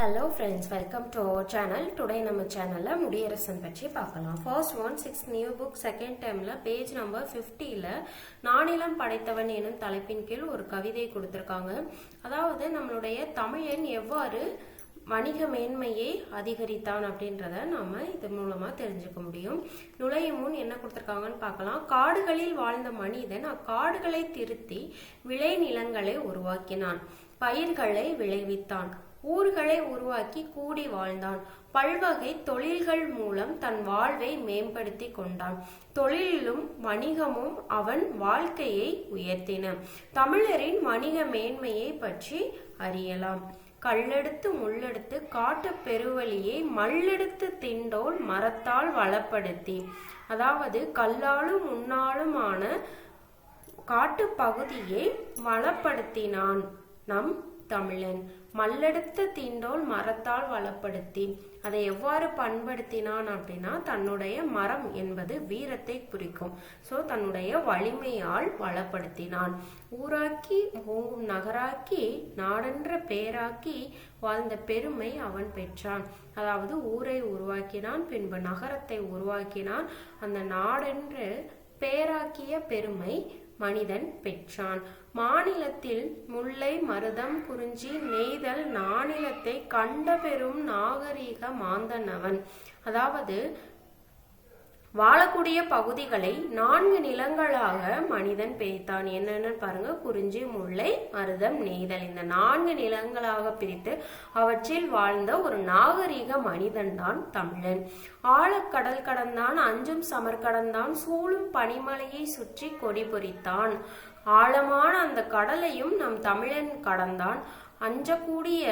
Hello friends welcome to our channel today நம்ம சேனலில் முடியரசன் பற்றி பார்க்கலாம். First one six new book second டைமில் பேஜ் நம்பர் ஃபிஃப்டியில் நானிலம் படைத்தவன் எனும் தலைப்பின் கீழ் ஒரு கவிதை கொடுத்துருக்காங்க. அதாவது நம்மளுடைய தமிழன் எவ்வாறு வணிக மேன்மையை அதிகரித்தான் அப்படின்றத நாம இது மூலமா தெரிஞ்சுக்க முடியும். நுழையும் முன் என்ன கொடுத்துருக்காங்கன்னு பார்க்கலாம். காடுகளில் வாழ்ந்த மனிதன் அக்காடுகளை திருத்தி விளைநிலங்களை உருவாக்கினான். பயிர்களை விளைவித்தான். ஊர்களை உருவாக்கி கூடி வாழ்ந்தான். பல்வகை தொழில்கள் மூலம் தன் வாழ்வை மேம்படுத்தி கொண்டான். தொழிலிலும் வணிகமும் அவன் வாழ்க்கையை உயர்த்தின. தமிழரின் வணிக மேன்மையை பற்றி அறியலாம். கல்லெடுத்து முள்ளெடுத்து காட்டு பெருவழியை மல்லெடுத்து திண்டோல் மரத்தால் வளப்படுத்தி. அதாவது கல்லாலும் முன்னாலுமான காட்டு பகுதியை வளப்படுத்தினான் நம் தமிழன். மல்லெடுத்த தீண்டோல் மரத்தால் வளப்படுத்தி அதை எவ்வாறு பண்படுத்தினான் அப்படின்னா தன்னுடைய மரம் என்பது வீரத்தை குறிக்கும். சோ தன்னுடைய வலிமையால் வளப்படுத்தினான். ஊராக்கி ஓங்கும் நகராக்கி நாடென்ற பேராக்கி வாழ்ந்த பெருமை அவன் பெற்றான். அதாவது ஊரை உருவாக்கினான் பின்பு நகரத்தை உருவாக்கினான். அந்த நாடென்று பேராக்கிய பெருமை மனிதன் பெற்றான். மாநிலத்தில் முல்லை மருதம் குறிஞ்சி நெய்தல் நாணிலத்தை கண்ட பெரும் நாகரீக மாந்தனவன் அதாவது வாழக்கூடிய பகுதிகளை நான்கு நிலங்களாக மனிதன் பிரித்தான். என்னென்னு பாருங்க குறிஞ்சி முல்லை மருதம் நெய்தல். இந்த நான்கு நிலங்களாக பிரித்து அவற்றில் வாழ்ந்த ஒரு நாகரீக மனிதன் தான் தமிழன். ஆழக்கடல் கடந்தான் அஞ்சும் சமர் கடந்தான் சூழும் பனிமலையை சுற்றி கொடி பொறித்தான். ஆழமான அந்த கடலையும் நம் தமிழன் கடந்தான். அஞ்சக்கூடிய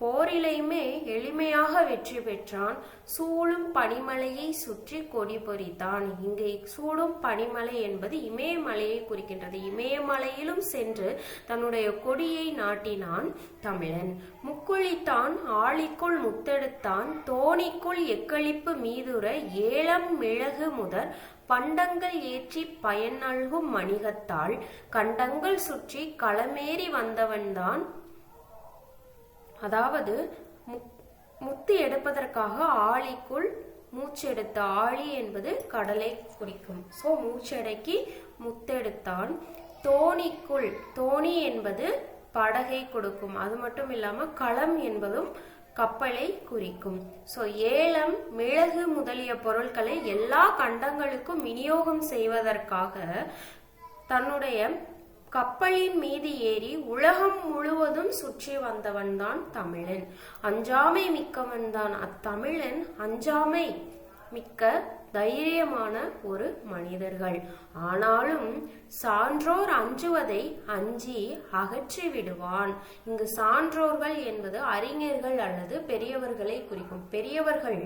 போரிலையுமே எளிமையாக வெற்றி பெற்றான். சூழும் பனிமலையை சுற்றி கொடி பொறித்தான். இங்கே சூடும் பனிமலை என்பது இமயமலையை குறிக்கின்றது. இமயமலையிலும் சென்று தன்னுடைய கொடியை நாட்டினான் தமிழன். முக்குழித்தான் ஆழிக்குள் முத்தெடுத்தான் தோணிக்குள் எக்களிப்பு மீதுர ஏலம் மிளகு முதற் பண்டங்கள் ஏற்றி பயன் நல்கும் மணிகத்தால் கண்டங்கள் சுற்றி களமேறி வந்தவன்தான் அதாவது முத்து எடுப்பதற்காக ஆழிக்குள் மூச்செடுத்த ஆழி என்பது கடலை குறிக்கும். சோ மூச்சடக்கி முத்தெடுத்தான் தோணிக்குள் தோணி என்பது படகை கொடுக்கும். அது மட்டும் இல்லாம களம் என்பதும் கப்பலை குறிக்கும். சோ ஏலம் மிளகு முதலிய பொருட்களை எல்லா கண்டங்களுக்கும் விநியோகம் செய்வதற்காக தன்னுடைய கப்பலின் மீது ஏறி உலகம் முழுவதும் சுற்றி வந்தவன் தான் தமிழன். அஞ்சாமை மிக்கவன் தான் அத்தமிழன். அஞ்சாமை மிக்க தைரியமான ஒரு மனிதர்கள். ஆனாலும் சான்றோர் அஞ்சுவதை அஞ்சி அகற்றி விடுவான். இங்கு சான்றோர்கள் என்பது அறிஞர்கள் அல்லது பெரியவர்களை குறிக்கும். பெரியவர்கள்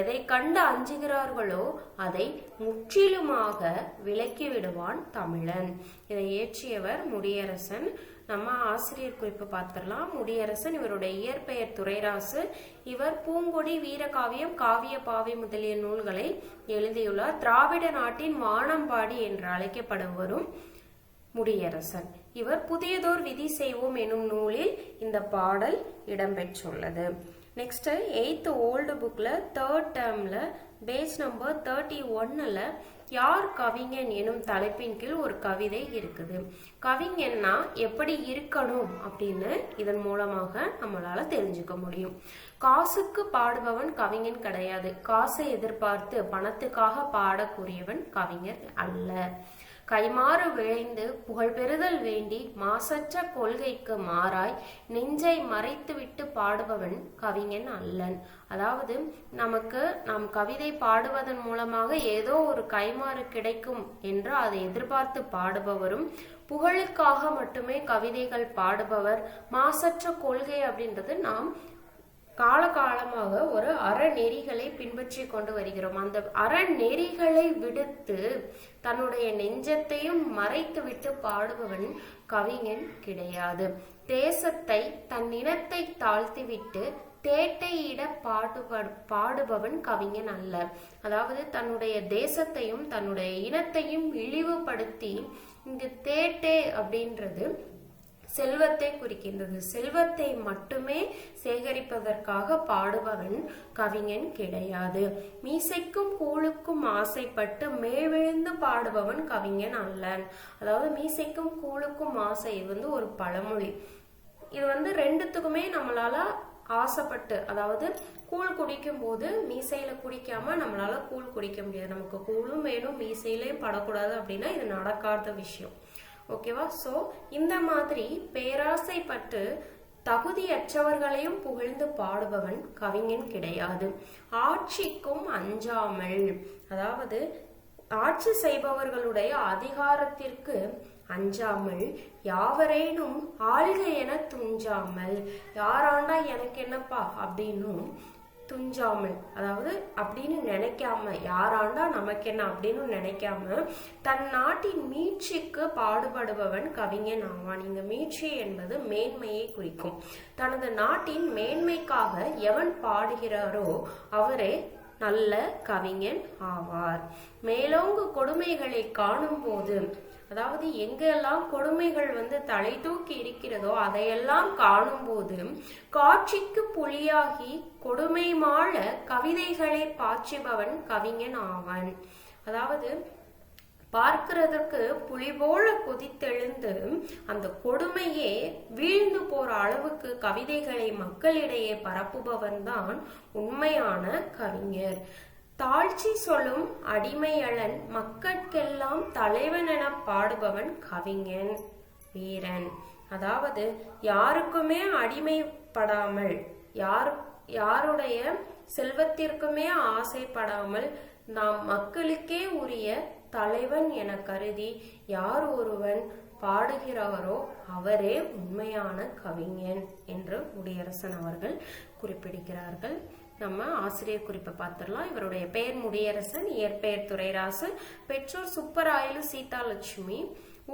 எதை கண்டு அஞ்சுகிறார்களோ அதை முற்றிலுமாக விலக்கி விடுவான் தமிழன். இதை ஏற்றியவர் முடியரசன் நம்ம ஆசிரியர் குறிப்பு பார்த்துடலாம் முடியரசன் இவருடைய இயற்பெயர் துறைராசு. இவர் பூங்கொடி வீரகாவியம் காவிய பாவி முதலிய நூல்களை எழுதியுள்ளார். திராவிட நாட்டின் வானம்பாடி என்று அழைக்கப்படுவரும் முடியரசன். இவர் புதியதோர் விதி செய்வோம் எனும் நூலில் இந்த பாடல் இடம்பெற்றுள்ளது. நெக்ஸ்ட் எயித்து ஓல்டு புக்ல தேர்ட் டேர்ம்ல பேஜ் நம்பர் தேர்ட்டி ஒன்னுல யார் கவிஞன் எனும் தலைப்பின் கீழ் ஒரு கவிதை இருக்குது. கவிஞன்னா எப்படி இருக்கணும் அப்படின்னு இதன் மூலமாக நம்மளால தெரிஞ்சுக்க முடியும். காசுக்கு பாடுபவன் கவிஞன் கிடையாது. காசை எதிர்பார்த்து பணத்துக்காக பாடக்கூடியவன் கவிஞர் அல்ல. கைமாறு விழைந்து புகழ் பெறுதல் வேண்டி மாசற்ற கொள்கைக்கு மாறாய் நெஞ்சை மறைத்துவிட்டு பாடுபவன் கவிஞன் அல்லன். அதாவது நமக்கு நாம் கவிதை பாடுவதன் மூலமாக ஏதோ ஒரு கைமாறு கிடைக்கும் என்று அதை எதிர்பார்த்து பாடுபவரும் புகழுக்காக மட்டுமே கவிதைகள் பாடுபவர் மாசற்ற கொள்கை அப்படின்றது நாம் காலகாலமாக ஒரு அறநெறிகளை பின்பற்றி கொண்டு வருகிறோம். அந்த அறநெறிகளை விடுத்து தன்னுடைய நெஞ்சத்தையும் மறைத்து விட்டு பாடுபவன் கவிஞன் கிடையாது. தேசத்தை தன் இனத்தை தாழ்த்திவிட்டு தேட்டையிட பாடுப பாடுபவன் கவிஞன் அல்ல. அதாவது தன்னுடைய தேசத்தையும் தன்னுடைய இனத்தையும் இழிவுபடுத்தி இங்கு தேட்டே அப்படின்றது செல்வத்தை குறிக்கின்றது. செல்வத்தை மட்டுமே சேகரிப்பதற்காக பாடுபவன் கவிஞன் கிடையாது. மீசைக்கும் கூழுக்கும் ஆசைப்பட்டு மேவிழுந்து பாடுபவன் கவிஞன் அல்லன் அதாவது மீசைக்கும் கூழுக்கும் ஆசை இது வந்து ஒரு பழமொழி. இது வந்து ரெண்டுத்துக்குமே நம்மளால ஆசைப்பட்டு அதாவது கூழ் குடிக்கும் போது மீசையில குடிக்காம நம்மளால கூழ் குடிக்க முடியாது. நமக்கு கூழும் வேணும் மீசையிலையும் படக்கூடாது அப்படின்னா இது நடக்காத விஷயம். ஓகேவா? சோ இந்த மாதிரி பேராசைப்பட்டு தகுதியற்றவர்களையும் புகழ்ந்து பாடுபவன் கவிஞன் கிடையாது. ஆட்சிக்கும் அஞ்சாமல். அதாவது ஆட்சி செய்பவர்களுடைய அதிகாரத்திற்கு அஞ்சாமல். யாவரேனும் ஆள்க என துஞ்சாமல். யாராண்டா எனக்கு என்னப்பா? அப்படின்னும் துஞ்சாமல் அதாவது அப்படின்னு நினைக்காம யாராண்டா நமக்கு என்ன அப்படின்னு நினைக்காம தன் நாட்டின் மீட்சிக்கு பாடுபடுபவன் கவிஞன் ஆவான். இங்க மீட்சி என்பது மேன்மையை குறிக்கும். தனது நாட்டின் மேன்மைக்காக எவன் பாடுகிறாரோ அவரே நல்ல கவிஞன் ஆவார். மேலோங்கு கொடுமைகளை காணும் போது அதாவது எங்கெல்லாம் கொடுமைகள் வந்து தலை தூக்கி இருக்கிறதோ அதையெல்லாம் காணும்போது காட்சிக்கு புலியாகி கொடுமை மாள கவிதைகளை பாய்ச்சுபவன் கவிஞன் ஆவன். அதாவது பார்க்கிறதற்கு புலி போல கொதித்தெழுந்து அந்த கொடுமையே வீழ்ந்து போற அளவுக்கு கவிதைகளை மக்களிடையே பரப்புபவன் தான் உண்மையான கவிஞர். தாழ்ச்சி சொல்லும் அடிமையளன் மக்கட்கெல்லாம் தலைவன் என பாடுபவன் கவிஞன் வீரன். அதாவது யாருக்குமே அடிமைப்படாமல் யார் யாருடைய செல்வத்திற்குமே ஆசைப்படாமல் நாம் மக்களுக்கே உரிய தலைவன் என கருதி யார் ஒருவன் பாடுகிறாரோ அவரே உண்மையான கவிஞன் என்று முடியரசன் அவர்கள் குறிப்பிடுகிறார்கள். நம்ம ஆசிரியர் குறிப்பை பார்த்துடலாம். இவருடைய பெயர் முடியரசன் இயற்பெயர் துறைராசு பெற்றோர் சுப்பராயலு சீதாலட்சுமி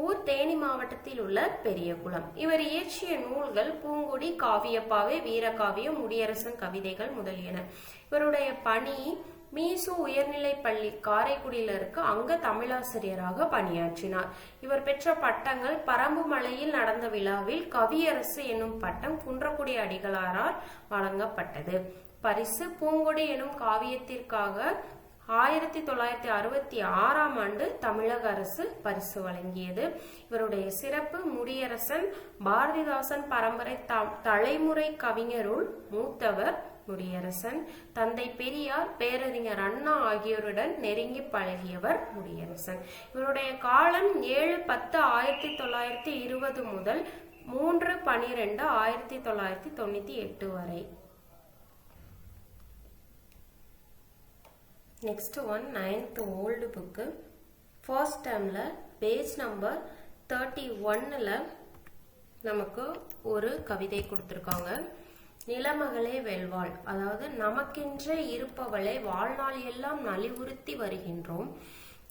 ஊர் தேனி மாவட்டத்தில் உள்ள பெரியகுளம். இவர் இயற்றிய நூல்கள் பூங்குடி காவியப்பாவே வீரகாவியம் முடியரசன் கவிதைகள் முதலியன. இவருடைய பணி மீசு உயர்நிலை பள்ளி காரைக்குடியில் இருக்க. அங்க தமிழாசிரியராக பணியாற்றினார். இவர் பெற்ற பட்டங்கள் பரம்பு மலையில் நடந்த விழாவில் கவியரசு என்னும் பட்டம் குன்றக்குடி அடிகளாரால் வழங்கப்பட்டது. பரிசு பூங்கொடி எனும் காவியத்திற்காக ஆயிரத்தி தொள்ளாயிரத்தி அறுபத்தி ஆறாம் ஆண்டு தமிழக அரசு பரிசு வழங்கியது. இவருடைய சிறப்பு முடியரசன் பாரதிதாசன் பரம்பரை தலைமுறை கவிஞருள் மூத்தவர் முடியரசன். தந்தை பெரியார் பேரறிஞர் அண்ணா ஆகியோருடன் நெருங்கி பழகியவர் முடியரசன். இவருடைய காலம் ஏழு பத்து ஆயிரத்தி தொள்ளாயிரத்தி இருபது முதல் மூன்று பனிரெண்டு ஆயிரத்தி தொள்ளாயிரத்தி தொண்ணூத்தி எட்டு வரை. Next one ninth old book first டேர்மில் பேஜ் நம்பர் தேர்ட்டி ஒன்னில் நமக்கு ஒரு கவிதை கொடுத்துருக்காங்க. நிலமகளே வெல்வாள். அதாவது நமக்கென்றே இருப்பவளை வாழ்நாள் எல்லாம் நலிவுறுத்தி வருகின்றோம்.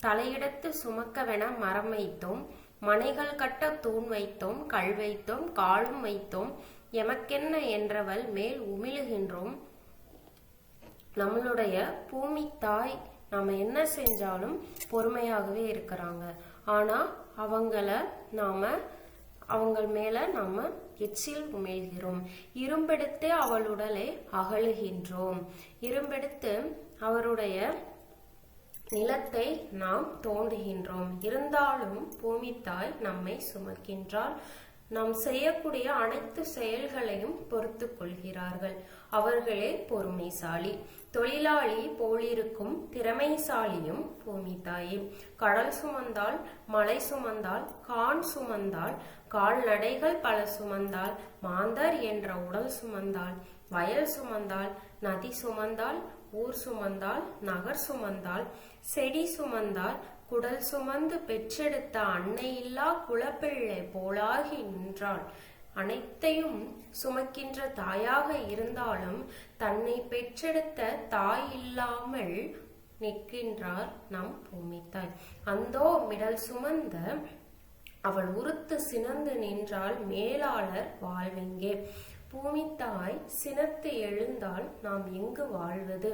தலையிடத்து சுமக்கவென மரம் வைத்தோம். மனைகள் கட்ட தூண் வைத்தோம். கல் வைத்தோம். காலும் வைத்தோம். எமக்கென்ன என்றவள் மேல் உமிழுகின்றோம். நம்மளுடைய பூமி தாய் நம்ம என்ன செஞ்சாலும் பொறுமையாகவே இருக்கிறாங்க. ஆனா அவங்கள நாம அவங்கள் மேல நாம எச்சில் உமிழ்கிறோம். இரும்பெடுத்து அவள் உடலை அகழுகின்றோம். இரும்பெடுத்து அவருடைய நிலத்தை நாம் தோண்டுகின்றோம். இருந்தாலும் பூமித்தாய் நம்மை சுமக்கின்றாள். நாம் செய்யக்கூடிய அனைத்து செயல்களையும் பொறுத்து கொள்கிறார்கள் அவர்களே பொறுமைசாலி. தொழிலாளி போலிருக்கும் திறமைசாலியும் பூமி தாயே கடல் சுமந்தால் மலை சுமந்தால் கான் சுமந்தால் கால்நடைகள் பல சுமந்தால் மாந்தர் என்ற உடல் சுமந்தால் வயல் சுமந்தால் நதி சுமந்தால் ஊர் சுமந்தால் நகர் சுமந்தால் செடி சுமந்தால் குடல் சுமந்து பெற்றெடுத்த அன்னையில்லா குலப்பிள்ளை போலாகி நின்றாள். அனைத்தையும் சுமக்கின்ற தாயாக இருந்தாலும் தன்னை பெற்றெடுத்த தாய் இல்லாமல் நிற்கின்றார் நம் பூமித்தாய் அந்தோ மிடல் சுமந்த அவள் உறுத்து சினந்து நின்றால் மேலாளர் வாழ்வெங்கே? பூமித்தாய் சினத்து எழுந்தால் நாம் எங்கு வாழ்வது?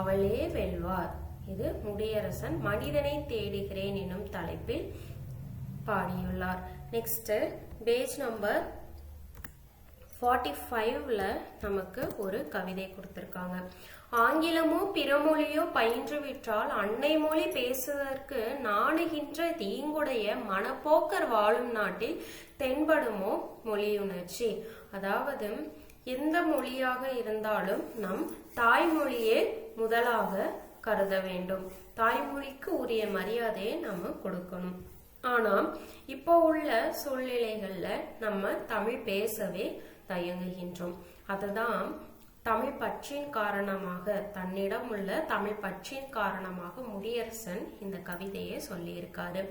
அவளே வெல்வார். இது முடியரசன் மனிதனை தேடுகிறேன் எனும் தலைப்பில் பாடியுள்ளார். நெக்ஸ்ட் பேஜ் நம்பர் ஃபார்ட்டி ஃபைவ்ல நமக்கு ஒரு கவிதை கொடுத்துருக்காங்க. ஆங்கிலமோ பிறமொழியோ பயின்றுவிட்டால் அன்னை மொழி பேசுவதற்கு நாணுகின்ற தீங்குடைய மனப்போக்கர் வாழும் நாட்டில் தென்படுமோ மொழியுணர்ச்சி. அதாவது எந்த மொழியாக இருந்தாலும் நம் தாய்மொழியே முதலாக கருத வேண்டும். தாய்மொழிக்கு உரிய மரியாதையை நம்ம கொடுக்கணும். ஆனால் இப்போ உள்ள சூழ்நிலைகளில் நம்ம தமிழ் பேசவே தயங்குகின்றோம். அதுதான் தமிழ் பற்றின் காரணமாக தன்னிடம் உள்ள தமிழ் பற்றின் காரணமாக முடியரசன் இந்த கவிதையை சொல்லியிருக்காரு.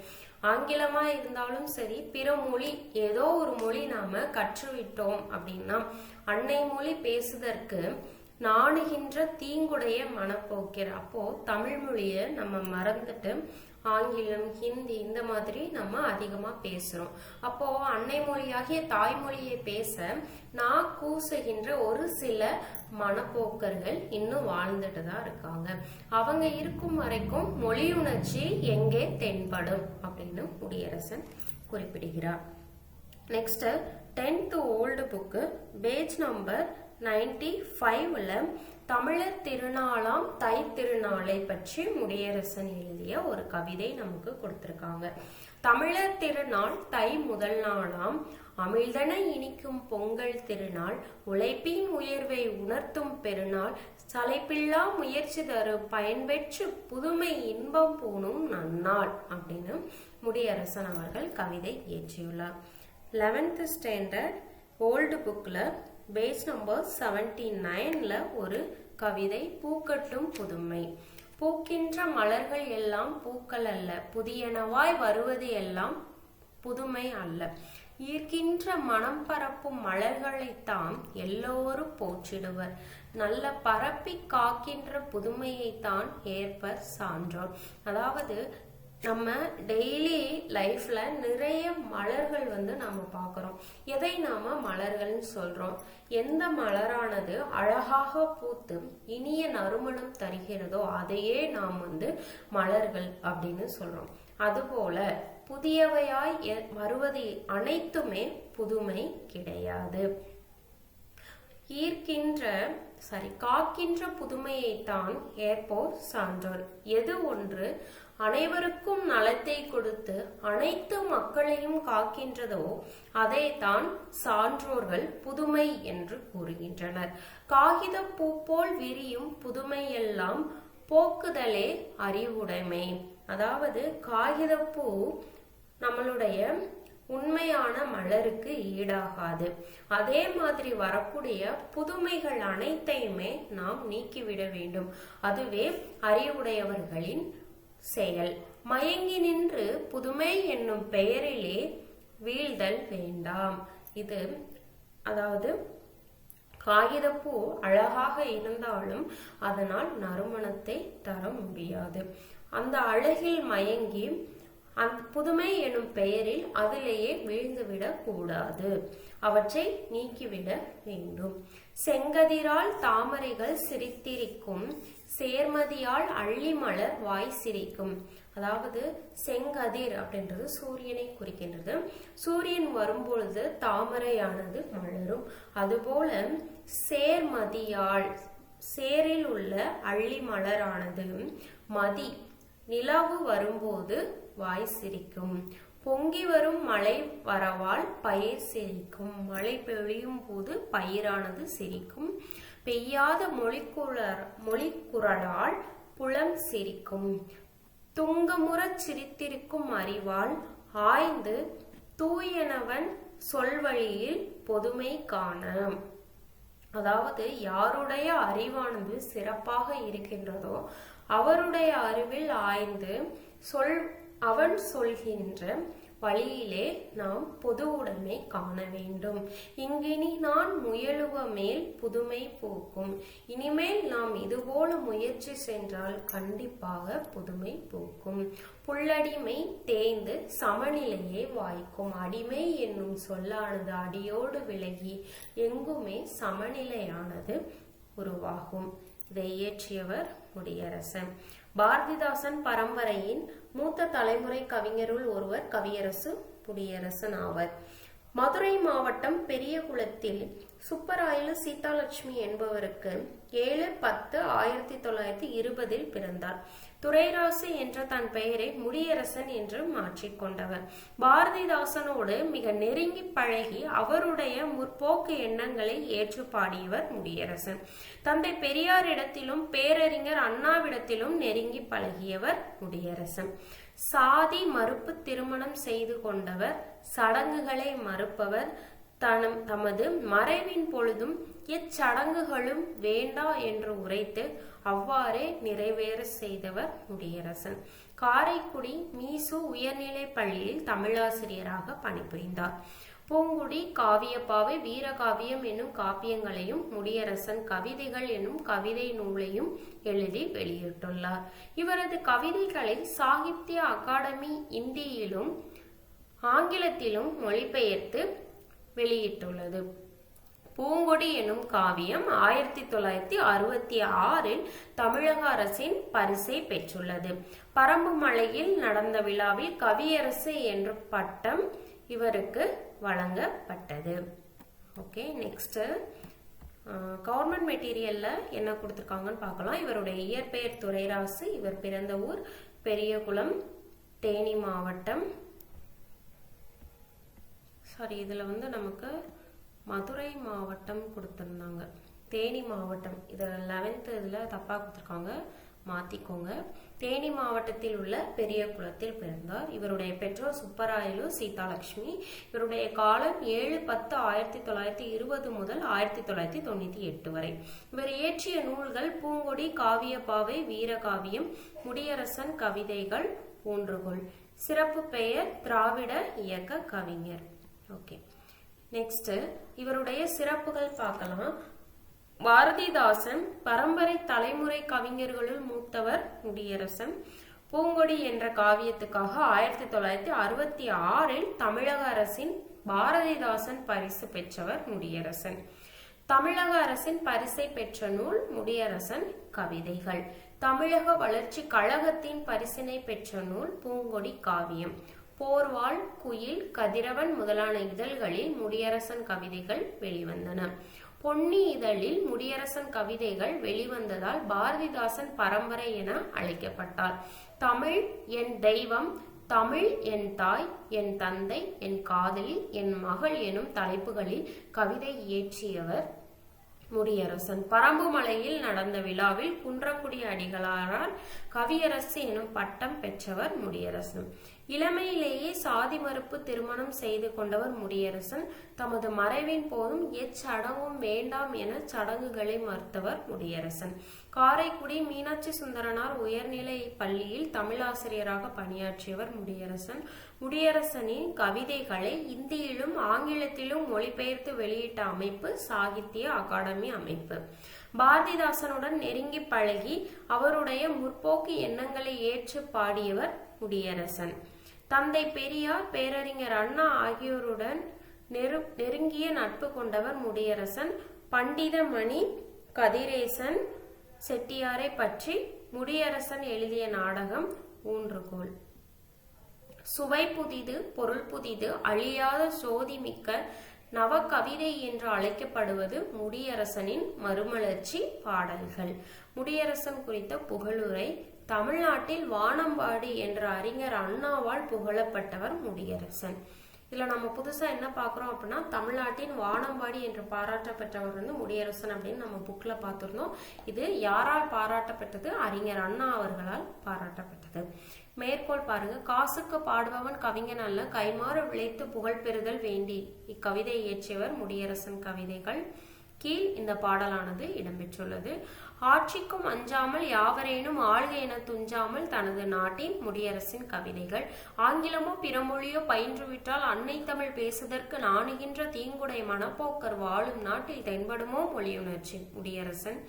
ஆங்கிலமா இருந்தாலும் சரி பிற மொழி ஏதோ ஒரு மொழி நாம கற்றுவிட்டோம் அப்படின்னா அன்னை மொழி பேசுதற்கு நாணுகின்ற தீங்குடைய மனப்போக்கிற. அப்போ தமிழ் மொழிய நம்ம மறந்துட்டு ஆங்கிலம் ஹிந்தி இந்த மாதிரி நம்ம அதிகமாக பேசுறோம். அப்போ அன்னை மொழியாகிய தாய்மொழியை பேச நான் கூசுகின்ற ஒரு சில மனப்போக்கர்கள் இன்னும் வாழ்ந்துட்டு தான் இருக்காங்க. அவங்க இருக்கும் வரைக்கும் மொழியுணர்ச்சி எங்கே தென்படும் அப்படின்னு குடியரசன் குறிப்பிடுகிறார். Next tenth old book page number ninety ஃபைவ்ல தமிழர் திருநாளாம் தை திருநாளை பற்றி முடியரசன் எழுதிய ஒரு கவிதை நமக்கு கொடுத்திருக்காங்க. தமிழர் திருநாள் தை முதல் நாளாம் அமிழ்தன இனிக்கும் பொங்கல் திருநாள் உழைப்பின் உயர்வை உணர்த்தும் பெருநாள் சலைப்பில்லா முயற்சி தரும் பயன்பெற்று புதுமை இன்பம் பூணும் நன்னாள் அப்படின்னு முடியரசன் அவர்கள் கவிதை இயற்றியுள்ளார். லெவன்த் ஸ்டாண்டர்ட் ஓல்டு புக்ல பேஸ் நம்பர் செவன்டி நைன்ல ஒரு கவிதை பூக்கட்டும் புதுமை. பூக்கின்ற மலர்கள் எல்லாம் பூக்கள் அல்ல புதியனவாய் வருவது எல்லாம் புதுமை அல்ல. ஈர்க்கின்ற மனம் பரப்பும் மலர்களைத்தான் எல்லோரும் போற்றிடுவர். நல்ல பரப்பி காக்கின்ற புதுமையைத்தான் ஏற்பர் சான்றோர். அதாவது நம்ம டெய்லி லைஃப்ல நிறைய மலர்கள் வந்து நாம பாக்குறோம் எதை நாம மலர்கள்னு சொல்றோம்? எந்த மலரானது அழகாக பூத்து இனிய நறுமணம் தருகிறதோ அதையே நாம் வந்து மலர்கள் அப்படின்னு சொல்றோம். அதுபோல புதியவையாய் எ- வருவது அனைத்துமே புதுமை கிடையாது. ஈர்க்கின்ற சாரி காக்கின்ற புதுமையைத்தான் ஏற்போர் சான்றோர். எது ஒன்று? அனைவருக்கும் நலத்தை கொடுத்து அனைத்து மக்களையும் காக்கின்றதோ அதைத்தான் சான்றோர்கள் புதுமை என்று கூறுகின்றனர். காகித பூ போல் விரியும் புதுமையெல்லாம் போக்குதலே அறிவுடைமை. அதாவது காகிதப்பூ நம்மளுடைய உண்மையான மலருக்கு ஈடாகாது. அதே மாதிரி வரக்கூடிய புதுமைகள் அனைத்தையுமே நாம் நீக்கிவிட வேண்டும். அதுவே அறிவுடையவர்களின் செயல். மயங்கி நின்று புதுமை என்னும் பெயரிலே வீழ்தல் வேண்டாம். இது அதாவது காகிதப்பூ அழகாக இருந்தாலும் அதனால் நறுமணத்தை தர முடியாது. அந்த அழகில் மயங்கி அந்த புதுமை எனும் பெயரில் அதிலேயே விழுந்துவிடக் கூடாது. அவற்றை நீக்கிவிட வேண்டும். செங்கதிரால் தாமரைகள் சிரித்திருக்கும் சேர்மதியால் அள்ளி மலர் வாய் சிரிக்கும். அதாவது செங்கதிர் அப்படின்றது சூரியனை குறிக்கின்றது. சூரியன் வரும்பொழுது தாமரையானது மலரும். அதுபோல சேர்மதியால் சேரில் உள்ள அள்ளி மலரானது மதி நிலவு வரும்போது வாய் சிரிக்கும். பொங்கி வரும் மழை வரவால் பயிர் சிரிக்கும் மழை பெய்யும் போது பயிரானது சிரிக்கும் பெய்யாத மொழிக்குளர் மொழிக்குரலால் புலம் சிரிக்கும். துங்கமுறச் சிரித்திருக்கும் அறிவால் ஆய்ந்து தூயனவன் சொல்வழியில் பொதுமை காண. அதாவது யாருடைய அறிவானது சிறப்பாக இருக்கின்றதோ அவருடைய அறிவில் ஆய்ந்து சொல் அவன் சொல்கின்ற வழியிலே நாம் பொது உடைமை காண வேண்டும். இங்கினி நான் முயலுவ மேல் புதுமை பூக்கும். இனிமேல் நாம் இதுபோல முயற்சி சென்றால் கண்டிப்பாக புதுமை பூக்கும். புள்ளடிமை தேய்ந்து சமநிலையே வாய்க்கும். அடிமை என்னும் சொல்லானது அடியோடு விலகி எங்குமே சமநிலையானது உருவாகும். இதை இயற்றியவர் முடியரசன் பாரதிதாசன் பரம்பரையின் மூத்த தலைமுறை கவிஞருள் ஒருவர் கவியரசு முடியரசன் ஆவர். மதுரை மாவட்டம் பெரியகுளத்தில் சுப்பராயலு சீதாலட்சுமி என்பவருக்கு ஏழு பத்து ஆயிரத்தி தொள்ளாயிரத்தி இருபதில் பிறந்தார் துரைராசு என்ற தன் பெயரை முடியரசன் என்று மாற்றிக்கொண்டவர் பாரதிதாசனோடு மிக நெருங்கி பழகி அவருடைய முற்போக்கு எண்ணங்களை ஏற்று பாடியவர் முடியரசன். தந்தை பெரியாரிடத்திலும் பேரறிஞர் அண்ணாவிடத்திலும் நெருங்கி பழகியவர் முடியரசன். சாதி மறுப்பு திருமணம் செய்து கொண்டவர் சடங்குகளை மறுப்பவர் தனம் தமது மறைவின் பொழுதும் இச்சடங்குகளும் வேண்டா என்று உரைத்து அவ்வாறே நிறைவேற செய்தவர் முடியரசன். காரைக்குடி மீசு உயர்நிலைப் பள்ளியில் தமிழாசிரியராக பணிபுரிந்தார். பூங்குடி காவியப்பாவை வீரகாவியம் என்னும் காப்பியங்களையும் முடியரசன் கவிதைகள் என்னும் கவிதை நூலையும் எழுதி வெளியிட்டுள்ளார். இவரது கவிதைகளை சாகித்ய அகாடமி இந்தியிலும் ஆங்கிலத்திலும் மொழிபெயர்த்து வெளியிட்டுள்ளது. பூங்கொடி எனும் காவியம் ஆயிரத்தி தொள்ளாயிரத்தி அறுபத்தி ஆறில் தமிழக அரசின் பரிசை பெற்றுள்ளது. பரம்பு மலையில் நடந்த விழாவில் கவியரசு என்ற பட்டம் இவருக்கு வழங்கப்பட்டது. ஓகே நெக்ஸ்ட் கவர்மெண்ட் மெட்டீரியல்ல என்ன கொடுத்துருக்காங்கன்னு பார்க்கலாம். இவருடைய இயற்பெயர் துறைராசு இவர் பிறந்த ஊர் பெரியகுளம் தேனி மாவட்டம். சாரி இதில் வந்து நமக்கு மதுரை மாவட்டம் கொடுத்துருந்தாங்க. தேனி மாவட்டம். இதை லெவன்த்து இதில் தப்பாக கொடுத்துருக்காங்க. மாற்றிக்கோங்க தேனி மாவட்டத்தில் உள்ள பெரிய குளத்தில் பிறந்தார். இவருடைய பெற்றோர் சுப்பராயலு சீதாலட்சுமி இவருடைய காலம் ஏழு பத்து ஆயிரத்தி தொள்ளாயிரத்தி இருபது முதல் ஆயிரத்தி தொள்ளாயிரத்தி தொண்ணூற்றி எட்டு வரை. இவர் இயற்றிய நூல்கள் பூங்கொடி காவியப்பாவை வீரகாவியம் முடியரசன் கவிதைகள் ஊன்றுகோல் சிறப்பு பெயர் திராவிட இயக்க கவிஞர். ஓகே நெக்ஸ்ட் இவருடைய சிறப்புகள் பார்க்கலாம். பாரதிதாசன் பரம்பரை தலைமுறை கவிஞர்களுள் மூத்தவர் குடியரசன். பூங்கொடி என்ற காவியத்துக்காக ஆயிரத்தி தொள்ளாயிரத்தி அறுபத்தி ஆறில் தமிழக அரசின் பாரதிதாசன் பரிசு பெற்றவர் முடியரசன் தமிழக அரசின் பரிசை பெற்ற நூல் முடியரசன் கவிதைகள். தமிழக வளர்ச்சி கழகத்தின் பரிசினை பெற்ற நூல் பூங்கொடி காவியம். போர்வாள் குயில் கதிரவன் முதலான இதழ்களில் முடியரசன் கவிதைகள் வெளிவந்தன. பொன்னி இதழில் முடியரசன் கவிதைகள் வெளிவந்ததால் பாரதிதாசன் பரம்பரை என அழைக்கப்பட்டார். தமிழ் என் தெய்வம் தமிழ் என் தாய் என் தந்தை என் காதலி என் மகள் எனும் தலைப்புகளில் கவிதை இயற்றியவர் முடியரசன். பரம்புமலையில் நடந்த விழாவில் குன்றக்குடி அடிகளாரால் கவியரசு எனும் பட்டம் பெற்றவர் முடியரசன். இளமையிலேயே சாதி மறுப்பு திருமணம் செய்து கொண்டவர் முடியரசன். தமது மறைவின் போதும் எச்சடங்கும் வேண்டாம் என சடங்குகளை மறுத்தவர் முடியரசன். காரைக்குடி மீனாட்சி சுந்தரனார் உயர்நிலை பள்ளியில் தமிழாசிரியராக பணியாற்றியவர் முடியரசன். முடியரசனின் கவிதைகளை இந்தியிலும் ஆங்கிலத்திலும் மொழிபெயர்த்து வெளியிட்ட அமைப்பு சாகித்ய அகாடமி அமைப்பு. பாரதிதாசனுடன் நெருங்கி பழகி அவருடைய முற்போக்கு எண்ணங்களை ஏற்று பாடியவர் முடியரசன். தந்தை பெரியார் பேரறிஞர் அண்ணா ஆகியோருடன் நெரு நெருங்கிய நட்பு கொண்டவர் முடியரசன் பண்டிதமணி கதிரேசன் செட்டியாரை பற்றி முடியரசன் எழுதிய நாடகம் ஊன்றுகோல். சுவை புதிது பொருள் புதிது அழியாத சோதி மிக்க நவகவிதை என்று அழைக்கப்படுவது முடியரசனின் மறுமலர்ச்சி பாடல்கள். முடியரசன் குறித்த புகழுரை தமிழ்நாட்டில் வானம்பாடி என்ற அறிஞர் அண்ணாவால் புகழப்பட்டவர் முடியரசன். இதுல நம்ம புதுசா என்ன பார்க்குறோம் அப்படின்னா தமிழ்நாட்டின் வானம்பாடி என்று பாராட்டப்பட்டவர் வந்து முடியரசன் அப்படின்னு நம்ம புக்ல பார்த்துருந்தோம் இது யாரால் பாராட்டப்பட்டது? அறிஞர் அண்ணா அவர்களால் பாராட்டப்பட்டது. மேற்கோள் பாருங்க. காசுக்கு பாடுபவன் கவிஞன் அல்ல. கைமாறு விளைத்து புகழ் பெறுதல் வேண்டி இக்கவிதை இயற்றியவர் முடியரசன் கவிதைகள். கீழ் இந்த பாடலானது இடம்பெற்றுள்ளது. ஆட்சிக்கும் அஞ்சாமல் யாவரேனும் ஆள்க என துஞ்சாமல் தனது நாட்டின் முடியரசின் கவிதைகள். ஆங்கிலமோ பிறமொழியோ பயின்றுவிட்டால் அன்னை தமிழ் பேசுதற்கு நாணுகின்ற தீங்குடை மனப்போக்கர் வாழும் நாட்டில் தென்படுமோ மொழியுணர்ச்சி முடியரசன்.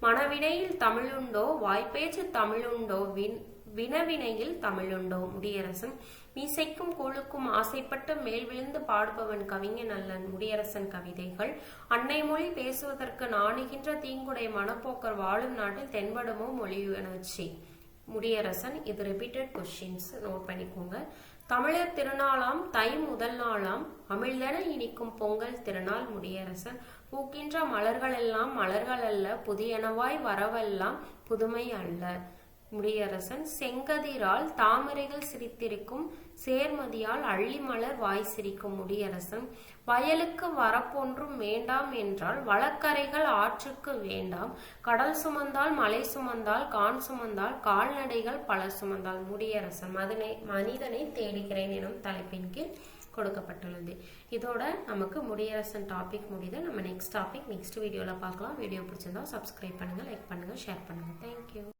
மனவினையில் தமிழுண்டோ வாய்ப்பேச்சு தமிழுண்டோ வின் வினவினையில் தமிழுண்டோ? முடியரசன். மீசைக்கும் கூழுக்கும் ஆசைப்பட்டு மேல் விழுந்து பாடுபவன் கவிஞன் அல்லன் முடியரசன் கவிதைகள். அன்னை மொழி பேசுவதற்கு நாணுகின்ற தீங்குடை மனப்போக்கர் வாழும் நாட்டில் தென்படுமோ மொழியுணர்ச்சி? முடியரசன் இது ரிப்பீட்டட் கொஸ்டின்ஸ் நோட் பண்ணிக்கோங்க. தமிழர் திருநாளாம் தை முதல் நாளாம் அமிழ்தென இனிக்கும் பொங்கல் திருநாள் முடியரசன். பூக்கின்ற மலர்களெல்லாம் மலர்கள் அல்ல புதியனவாய் வரவெல்லாம் புதுமை அல்ல. முடியரசன் செங்கதிரால் தாமரைகள் சிரித்திருக்கும் சேர்மதியால் அள்ளிமலர் வாய் சிரிக்கும் முடியரசன் வயலுக்கு வரப்பொன்றும் வேண்டாம் என்றால் வழக்கரைகள் ஆற்றுக்கு வேண்டாம் கடல் சுமந்தால் மலை சுமந்தால் கான் சுமந்தால் கால்நடைகள் பல சுமந்தால் முடியரசன். மதனை மனிதனை தேடுகிறேன் எனும் தலைப்பின் கீழ் கொடுக்கப்பட்டுள்ளது. இதோட நமக்கு முடியரசன் டாபிக் முடியுது. நம்ம நெக்ஸ்ட் டாபிக் நெக்ஸ்ட் வீடியோவில் பார்க்கலாம். வீடியோ பிடிச்சிருந்தா சப்ஸ்கிரைப் பண்ணுங்கள் லைக் பண்ணுங்கள் ஷேர் பண்ணுங்கள் தேங்க்யூ